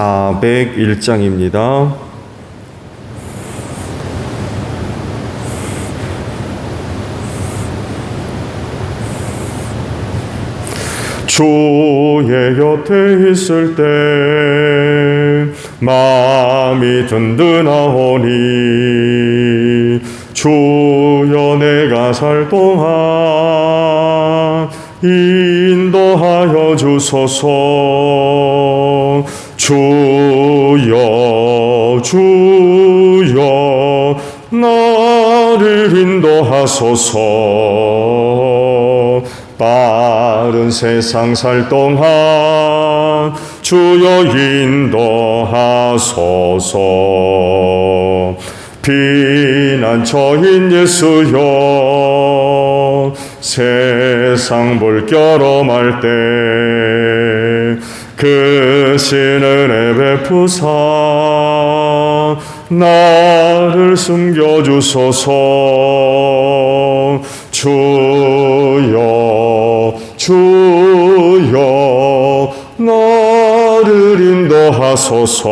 (401장입니다) 주의 곁에 있을 때 마음이 든든하오니 주여 내가 살 동안 인도하여 주소서 주여 주여 나를 인도하소서. 빠른 세상 살 동안 주여 인도하소서. 피난처인 예수여 세상 볼겨럼할 때 그 신은혜 베푸사 나를 숨겨주소서. 주여 주여 나를 인도하소서.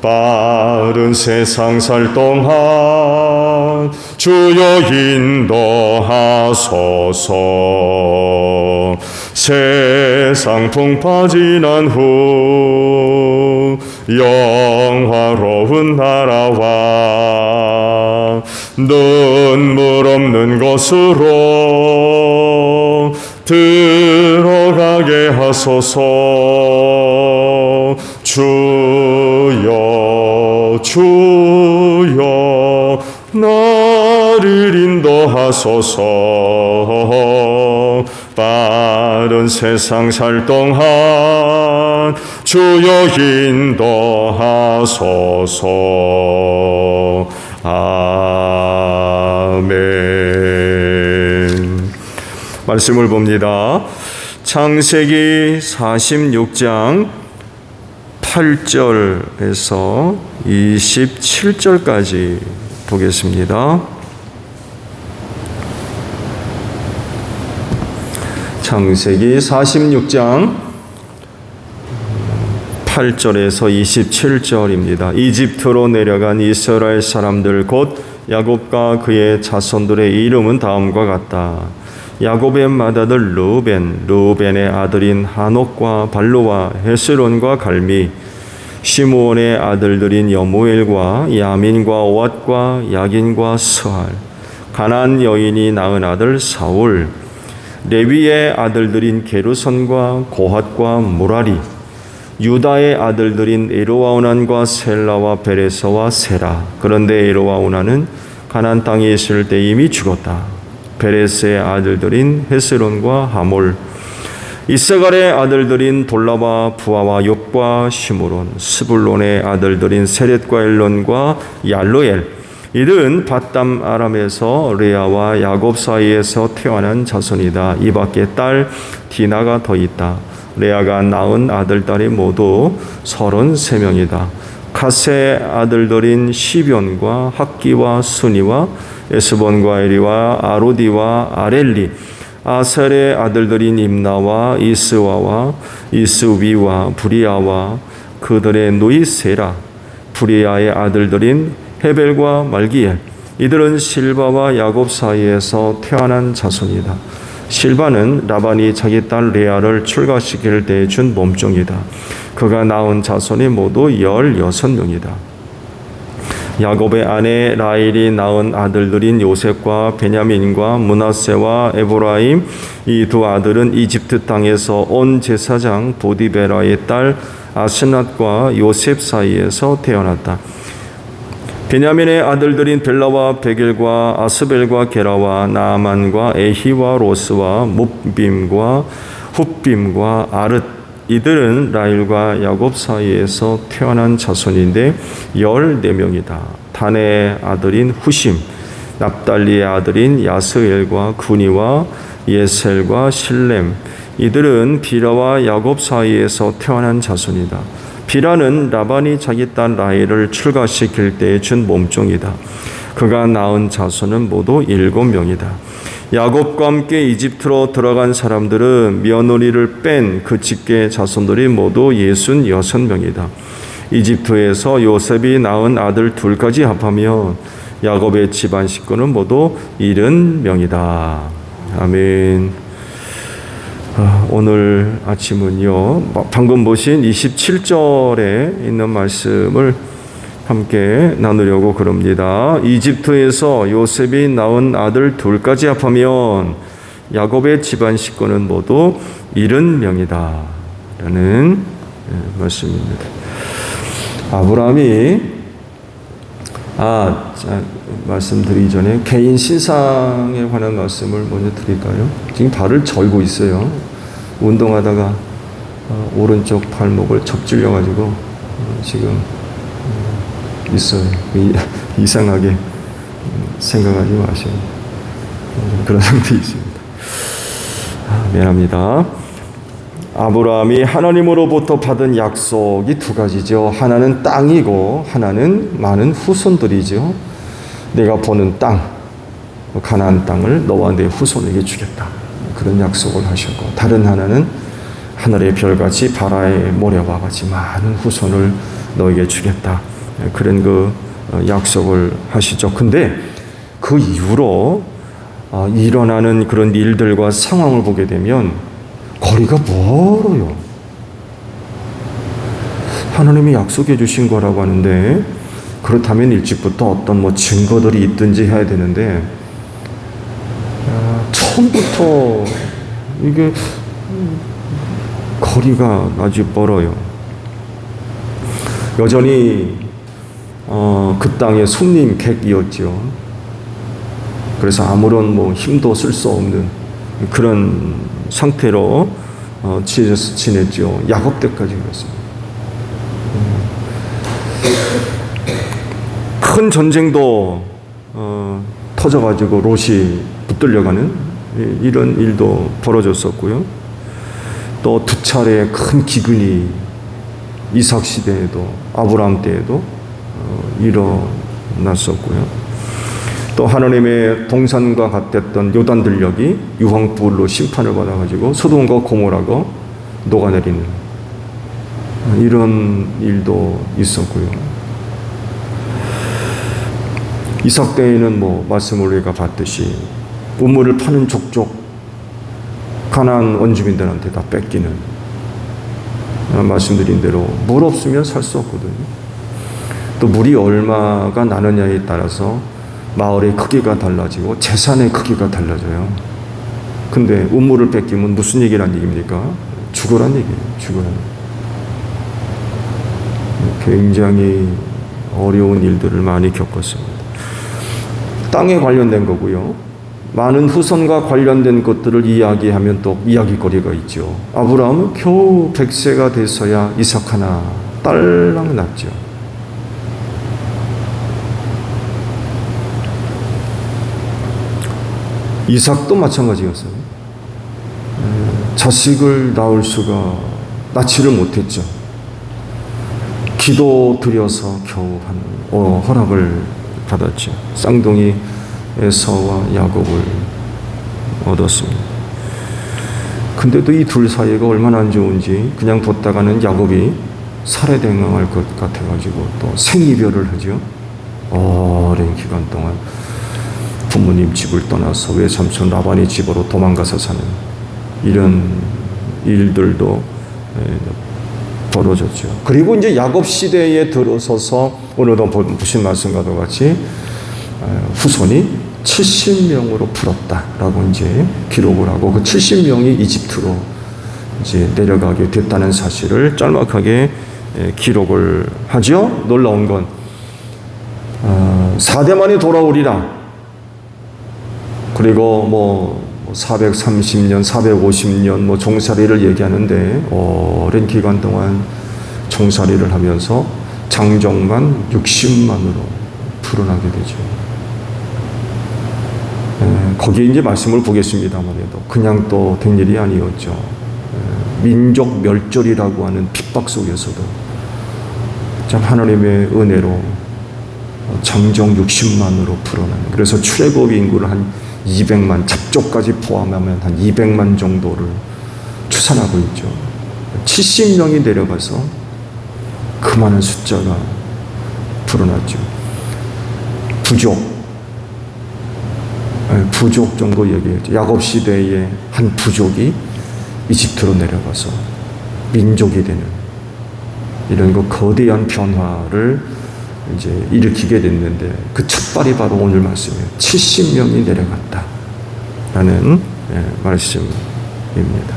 빠른 세상 살 동안 주여 인도하소서 세상 풍파 지난 후 영화로운 나라와 눈물 없는 곳으로 들어가게 하소서. 주여 주여 나를 인도하소서 세상 살 동안 주여 인도하소서 아멘 말씀을 봅니다. 창세기 46장 8절에서 27절까지 보겠습니다. 창세기 46장 8절에서 27절입니다. 이집트로 내려간 이스라엘 사람들 곧 야곱과 그의 자손들의 이름은 다음과 같다. 야곱의 맏아들 루벤, 루벤의 아들인 한옥과 발로와 헤스론과 갈미, 시므온의 아들들인 여무엘과 야민과 오앗과 야긴과 스할, 가난 여인이 낳은 아들 사울, 레위의 아들들인 게르선과 고핫과 무라리, 유다의 아들들인 에로와우난과 셀라와 베레서와 세라. 그런데 에로와우난은 가난 땅에 있을 때 이미 죽었다. 베레스의 아들들인 헤스론과 하몰, 이세갈의 아들들인 돌라와 부하와 욥과 시므론, 스불론의 아들들인 세렛과 엘론과 얄로엘, 이들은 바담 아람에서 레아와 야곱 사이에서 태어난 자손이다. 이 밖에 딸 디나가 더 있다. 레아가 낳은 아들 딸이 모두 서른세 명이다. 카세의 아들들인 시변과 학기와 순이와 에스본과 에리와 아로디와 아렐리 아셀의 아들들인 임나와 이스와와 이스위와 부리아와 그들의 누이 세라 부리아의 아들들인 헤벨과 말기엘 이들은 실바와 야곱 사이에서 태어난 자손이다. 실바는 라반이 자기 딸 레아를 출가시킬 때 준 몸종이다. 그가 낳은 자손이 모두 16명이다. 야곱의 아내 라일이 낳은 아들들인 요셉과 베냐민과 문하세와 에브라임 이 두 아들은 이집트 땅에서 온 제사장 보디베라의 딸 아스낫과 요셉 사이에서 태어났다. 베냐민의 아들들인 벨라와 베길과 아스벨과 게라와 나아만과 에히와 로스와 묵빔과 훗빔과 아르 이들은 라일과 야곱 사이에서 태어난 자손인데 14명이다. 단의 아들인 후심, 납달리의 아들인 야스엘과 구니와 예셀과 실렘 이들은 비라와 야곱 사이에서 태어난 자손이다. 비라는 라반이 자기 딸 라헬을 출가시킬 때에 준 몸종이다. 그가 낳은 자손은 모두 일곱 명이다. 야곱과 함께 이집트로 들어간 사람들은 며느리를 뺀그 직계 자손들이 모두 예순 여섯 명이다. 이집트에서 요셉이 낳은 아들 둘까지 합하면 야곱의 집안 식구는 모두 일흔 명이다. 아멘. 아, 오늘 아침은요, 방금 보신 27절에 있는 말씀을 함께 나누려고 그럽니다. 이집트에서 요셉이 낳은 아들 둘까지 합하면 야곱의 집안 식구는 모두 70명이다. 라는 예, 말씀입니다. 아브라함이 아, 자, 말씀드리기 전에 개인 신상에 관한 말씀을 먼저 드릴까요? 지금 발을 절고 있어요. 운동하다가 어, 오른쪽 발목을 접질려 가지고 어, 지금 어, 있어요. 이, 이상하게 음, 생각하지. 어, 그런 상태 있습니다. 아, 미안합니다. 아브라함이 하나님으로부터 받은 약속이 두 가지죠. 하나는 땅이고 하나는 많은 후손들이죠. 내가 보는 땅, 가나안 땅을 너와 내 후손에게 주겠다. 그런 약속을 하셨고 다른 하나는 하늘의 별같이 바다의 모래와 같이 많은 후손을 너에게 주겠다. 그런 그 약속을 하시죠. 근데 그 이후로 어, 일어나는 그런 일들과 상황을 보게 되면 거리가 멀어요. 하나님이 약속해 주신 거라고 하는데 그렇다면 일찍부터 어떤 뭐 증거들이 있든지 해야 되는데 아, 처음부터 이게 거리가 아주 멀어요. 여전히 어, 그 땅의 손님 객이었죠. 그래서 아무런 뭐 힘도 쓸 수 없는 그런 상태로 어, 지냈죠. 야곱 때까지 그랬습니다. 큰 전쟁도 어, 터져가지고 롯이 붙들려가는 이런 일도 벌어졌었고요. 또 두 차례 큰 기근이 이삭 시대에도 아브라함 때에도 어, 일어났었고요. 또 하나님의 동산과 같았던 요단 들녘이 유황 불로 심판을 받아가지고 소돔과 고모라가 녹아내리는 이런 일도 있었고요. 이삭 때에는 뭐 말씀을 우리가 봤듯이 우물을 파는 족족 가나안 원주민들한테 다 뺏기는 말씀드린 대로 물 없으면 살 수 없거든요. 또 물이 얼마가 나느냐에 따라서 마을의 크기가 달라지고 재산의 크기가 달라져요. 근데 우물을 뺏기면 무슨 얘기란 얘기입니까? 죽어란 얘기예요. 죽어란. 굉장히 어려운 일들을 많이 겪었습니다. 땅에 관련된 거고요. 많은 후손과 관련된 것들을 이야기하면 또 이야기거리가 있죠. 아브라함은 겨우 100세가 돼서야 이삭 하나 딸랑 낳죠. 이삭도 마찬가지였어요. 자식을 낳을 수가 낳지를 못했죠. 기도 드려서 겨우 한 어, 허락을 받았죠. 쌍둥이 에서와 야곱을 얻었습니다. 근데도 이 둘 사이가 얼마나 안 좋은지 그냥 뒀다가는 야곱이 살해당할 것 같아가지고 또 생이별을 하죠. 오랜 기간 동안 부모님 집을 떠나서 외삼촌 라반의 집으로 도망가서 사는 이런 일들도 예, 벌어졌죠. 그리고 이제 야곱 시대에 들어서서 오늘도 보- 보신 말씀과도 같이 어, 후손이 70명으로 풀었다라고 이제 기록을 하고 그 70명이 이집트로 이제 내려가게 됐다는 사실을 짤막하게 예, 기록을 하죠. 놀라운 건 어, 4대만이 돌아오리라. 그리고 뭐 430년, 450년 뭐 종살이를 얘기하는데 오랜 기간 동안 종살이를 하면서 장정만 60만으로 불어나게 되죠. 에, 거기에 이제 말씀을 보겠습니다만 해도 그냥 또 된 일이 아니었죠. 에, 민족 멸절이라고 하는 핍박 속에서도 참 하나님의 은혜로 장정 60만으로 불어나는 그래서 출애굽 인구를 한 200만 잡족까지 포함하면 한 200만 정도를 추산하고 있죠. 70명이 내려가서 그 많은 숫자가 불어났죠. 부족 예, 부족 정도 얘기했죠. 야곱 시대의 한 부족이 이집트로 내려가서 민족이 되는 이런 그 거대한 변화를 이제 일으키게 됐는데 그 첫발이 바로 오늘 말씀이에요. 70명이 내려갔다. 라는 예, 말씀입니다.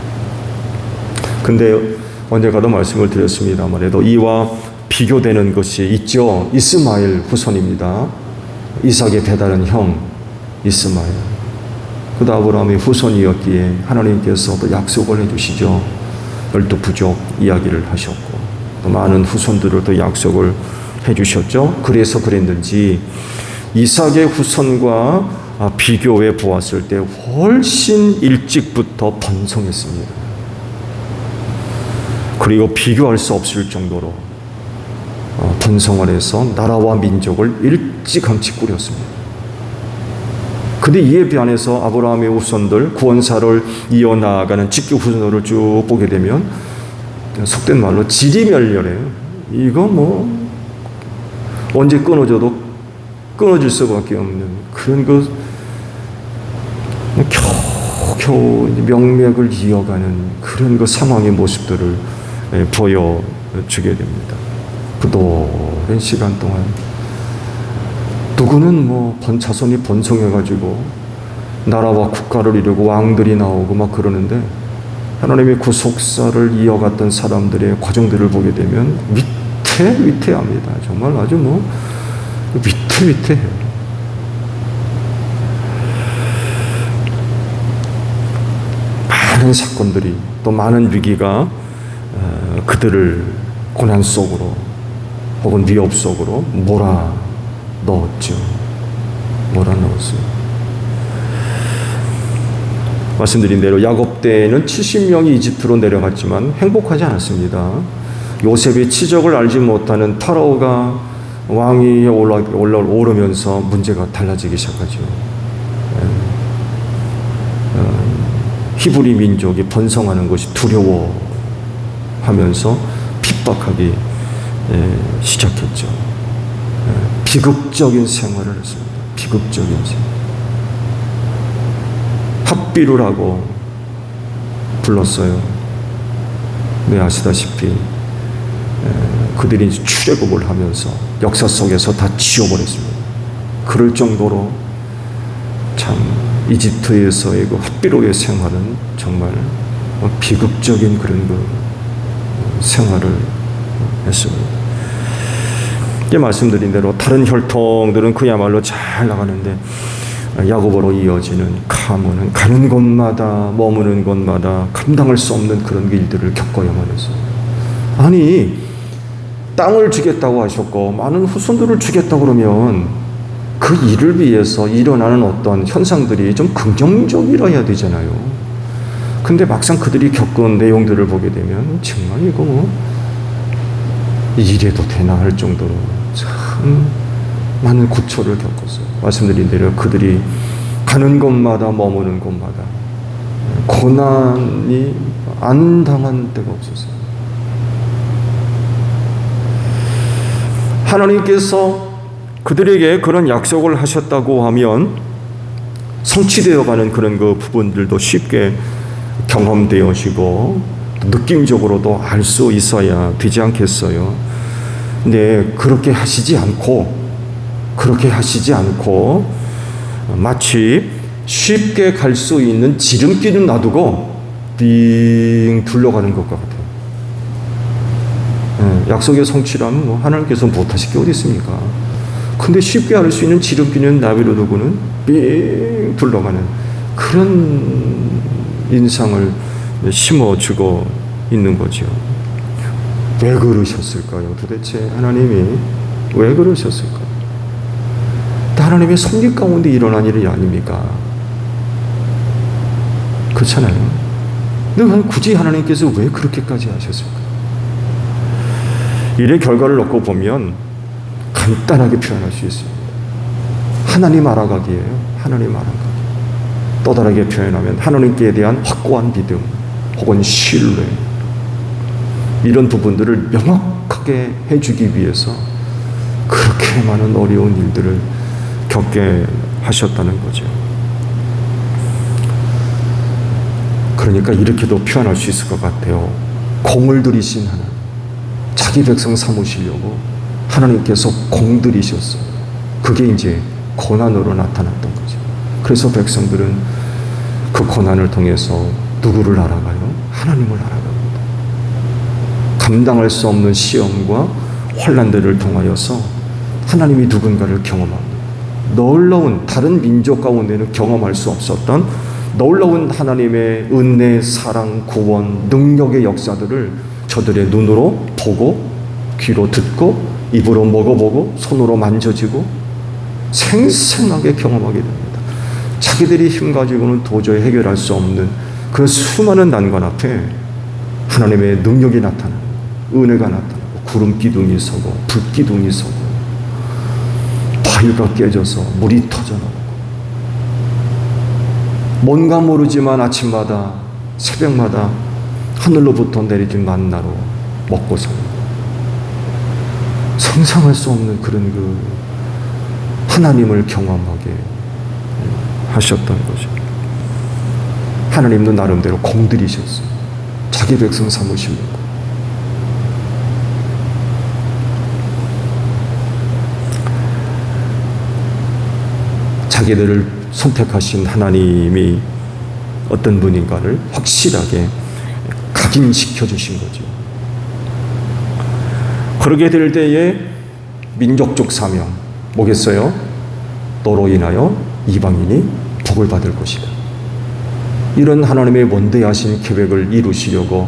근데 언제가도 말씀을 드렸습니다만 해도 이와 비교되는 것이 있죠. 이스마엘 후손입니다. 이삭의 배다른 형 이스마엘. 그도 아브라함의 후손이었기에 하나님께서 또 약속을 해주시죠. 열두 부족 이야기를 하셨고 또 많은 후손들을 또 약속을 해주셨죠. 그래서 그랬는지 이삭의 후손과 아, 비교해 보았을 때 훨씬 일찍부터 번성했습니다. 그리고 비교할 수 없을 정도로 어, 번성을 해서 나라와 민족을 일찌감치 꾸렸습니다. 근데 이에 비한해서 아브라함의 후손들 구원사를 이어나가는 직계 후손을 쭉 보게 되면 속된 말로 지리멸렬해요. 이거 뭐 언제 끊어져도 끊어질 수밖에 없는 그런 그 겨우겨우 명맥을 이어가는 그런 그 상황의 모습들을 예, 보여주게 됩니다. 그 오랜 시간 동안 누구는 뭐 번차선이 번성해가지고 나라와 국가를 이루고 왕들이 나오고 막 그러는데 하나님의 구속사를 이어갔던 사람들의 과정들을 보게 되면 위태위태합니다. 정말 아주 뭐 위태위태해요. 많은 사건들이 또 많은 위기가 어, 그들을 고난 속으로 혹은 위협 속으로 몰아 넣었죠. 몰아 넣었어요. 말씀드린 대로 야곱 때에는 70명이 이집트로 내려갔지만 행복하지 않았습니다. 요셉의 치적을 알지 못하는 파라오가 왕위에 올라, 올라 오르면서 문제가 달라지기 시작하죠. 예. 어, 히브리 민족이 번성하는 것이 두려워하면서 핍박하기 예, 시작했죠. 예, 비극적인 생활을 했습니다. 비극적인 생활. 합비루라고 불렀어요. 네, 아시다시피 에, 그들이 출애굽을 하면서 역사 속에서 다 지워버렸습니다. 그럴 정도로 참 이집트에서의 그 합비로의 생활은 정말 비극적인 그런 그 생활을 했습니다. 이제 말씀드린 대로 다른 혈통들은 그야말로 잘 나가는데 야곱으로 이어지는 가문은 가는 곳마다 머무는 곳마다 감당할 수 없는 그런 일들을 겪어야만 했어요. 아니 땅을 주겠다고 하셨고 많은 후손들을 주겠다고 그러면 그 일을 위해서 일어나는 어떤 현상들이 좀 긍정적이라야 되잖아요. 근데 막상 그들이 겪은 내용들을 보게 되면 정말 이거 뭐 이래도 되나 할 정도로 참 많은 고초를 겪었어요. 말씀드린 대로 그들이 가는 곳마다 머무는 곳마다 고난이 안 당한 때가 없었어요. 하나님께서 그들에게 그런 약속을 하셨다고 하면 성취되어 가는 그런 그 부분들도 쉽게 경험되어지고 느낌적으로도 알 수 있어야 되지 않겠어요. 근데 그렇게 하시지 않고 그렇게 하시지 않고 마치 쉽게 갈 수 있는 지름길은 놔두고 빙 둘러가는 것과 같아요. 예, 약속의 성취라면 뭐 하나님께서 못하실 게 어디 있습니까? 근데 쉽게 할수 있는 지름길은 나비로 두고는 빙 둘러가는 그런 인상을 심어주고 있는 거죠. 왜 그러셨을까요? 도대체 하나님이 왜 그러셨을까요? 하나님의 섭리 가운데 일어난 일이 아닙니까? 그렇잖아요. 근데 굳이 하나님께서 왜 그렇게까지 하셨을까? 일의 결과를 놓고 보면 간단하게 표현할 수 있습니다. 하나님 알아가기예요. 하나님 알아가기. 또 다르게 표현하면 하나님께 대한 확고한 믿음 혹은 신뢰 이런 부분들을 명확하게 해주기 위해서 그렇게 많은 어려운 일들을 겪게 하셨다는 거죠. 그러니까 이렇게도 표현할 수 있을 것 같아요. 공을 들이신 하나님. 자기 백성 삼으시려고 하나님께서 공 들이셨어요. 그게 이제 고난으로 나타났던 거죠. 그래서 백성들은 그 고난을 통해서 누구를 알아가요? 하나님을 알아갑니다. 감당할 수 없는 시험과 환란들을 통하여서 하나님이 누군가를 경험합니다. 놀라운 다른 민족 가운데는 경험할 수 없었던 놀라운 하나님의 은혜, 사랑, 구원, 능력의 역사들을 저들의 눈으로 보고 귀로 듣고 입으로 먹어보고 손으로 만져지고 생생하게 경험하게 됩니다. 자기들이 힘 가지고는 도저히 해결할 수 없는 그 수많은 난관 앞에 하나님의 능력이 나타나고 은혜가 나타나고 구름 기둥이 서고 불 기둥이 서고 바위가 깨져서 물이 터져나오고 뭔가 모르지만 아침마다 새벽마다 하늘로부터 내리진 만나로 먹고 삽니다. 상상할 수 없는 그런 그 하나님을 경험하게 하셨던 거죠. 하나님도 나름대로 공들이셨어요. 자기 백성 삼으시려고. 자기들을 선택하신 하나님이 어떤 분인가를 확실하게 각인시켜 주신 거죠. 그러게 될 때에 민족적 사명 뭐겠어요? 너로 인하여 이방인이 복을 받을 것이다. 이런 하나님의 원대 하신 계획을 이루시려고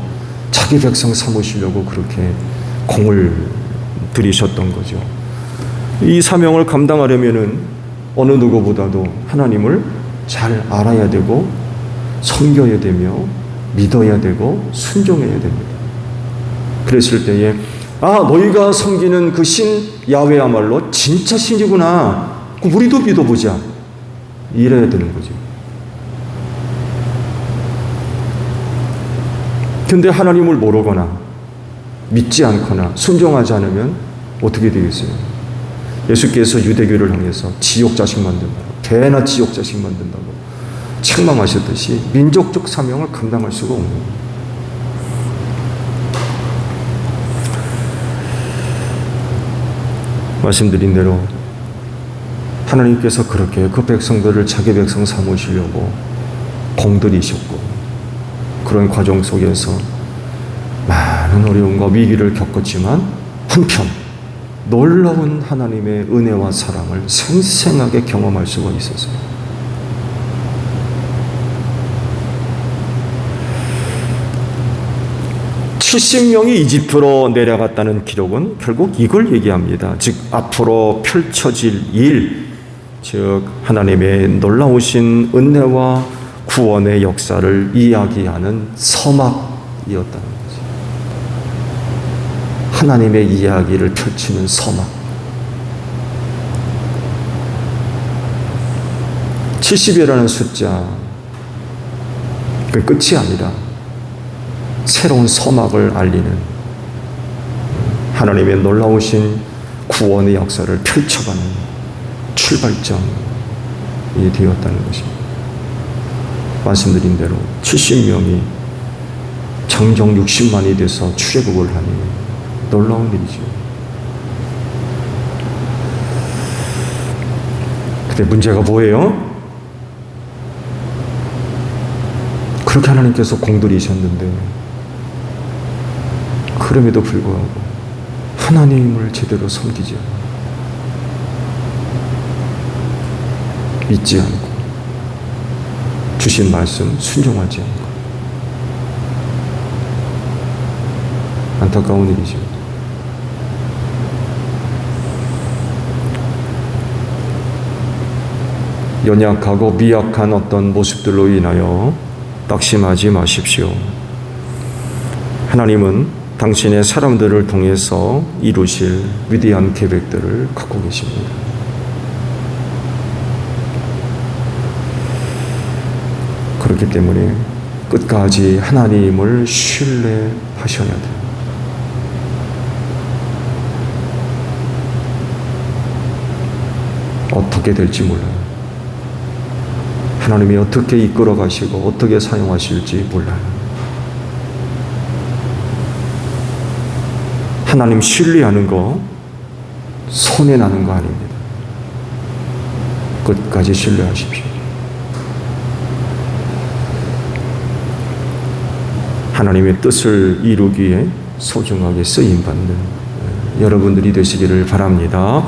자기 백성 삼으시려고 그렇게 공을 들이셨던 거죠. 이 사명을 감당하려면은 어느 누구보다도 하나님을 잘 알아야 되고 섬겨야 되며 믿어야 되고 순종해야 됩니다. 그랬을 때에 아 너희가 섬기는 그 신 야훼야말로 진짜 신이구나. 우리도 믿어보자. 이래야 되는 거죠. 근데 하나님을 모르거나 믿지 않거나 순종하지 않으면 어떻게 되겠어요? 예수께서 유대교를 향해서 지옥 자식 만든다고 개나 지옥 자식 만든다고 책망하셨듯이 민족적 사명을 감당할 수가 없는 거예요. 말씀드린 대로 하나님께서 그렇게 그 백성들을 자기 백성 삼으시려고 공들이셨고 그런 과정 속에서 많은 어려움과 위기를 겪었지만 한편 놀라운 하나님의 은혜와 사랑을 생생하게 경험할 수가 있었어요. 칠십 명이 이집트로 내려갔다는 기록은 결국 이걸 얘기합니다. 즉 앞으로 펼쳐질 일, 즉 하나님의 놀라우신 은혜와 구원의 역사를 이야기하는 서막이었다는 거죠. 하나님의 이야기를 펼치는 서막. 70이라는 숫자, 그 끝이 아니라 새로운 서막을 알리는 하나님의 놀라우신 구원의 역사를 펼쳐가는 출발점이 되었다는 것입니다. 말씀드린 대로 70명이 정정 60만이 돼서 출애굽을 하니 놀라운 일이죠. 근데 문제가 뭐예요? 그렇게 하나님께서 공들이셨는데 그럼에도 불구하고 하나님을 제대로 섬기지 않고 믿지 않고 주신 말씀 순종하지 않고 안타까운 일이죠. 연약하고 미약한 어떤 모습들로 인하여 낙심하지 마십시오. 하나님은 당신의 사람들을 통해서 이루실 위대한 계획들을 갖고 계십니다. 그렇기 때문에 끝까지 하나님을 신뢰하셔야 돼요. 어떻게 될지 몰라요. 하나님이 어떻게 이끌어 가시고 어떻게 사용하실지 몰라요. 하나님 신뢰하는 거 손해 나는 거 아닙니다. 끝까지 신뢰하십시오. 하나님의 뜻을 이루기에 소중하게 쓰임 받는 여러분들이 되시기를 바랍니다.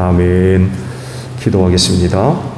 아멘. 기도하겠습니다.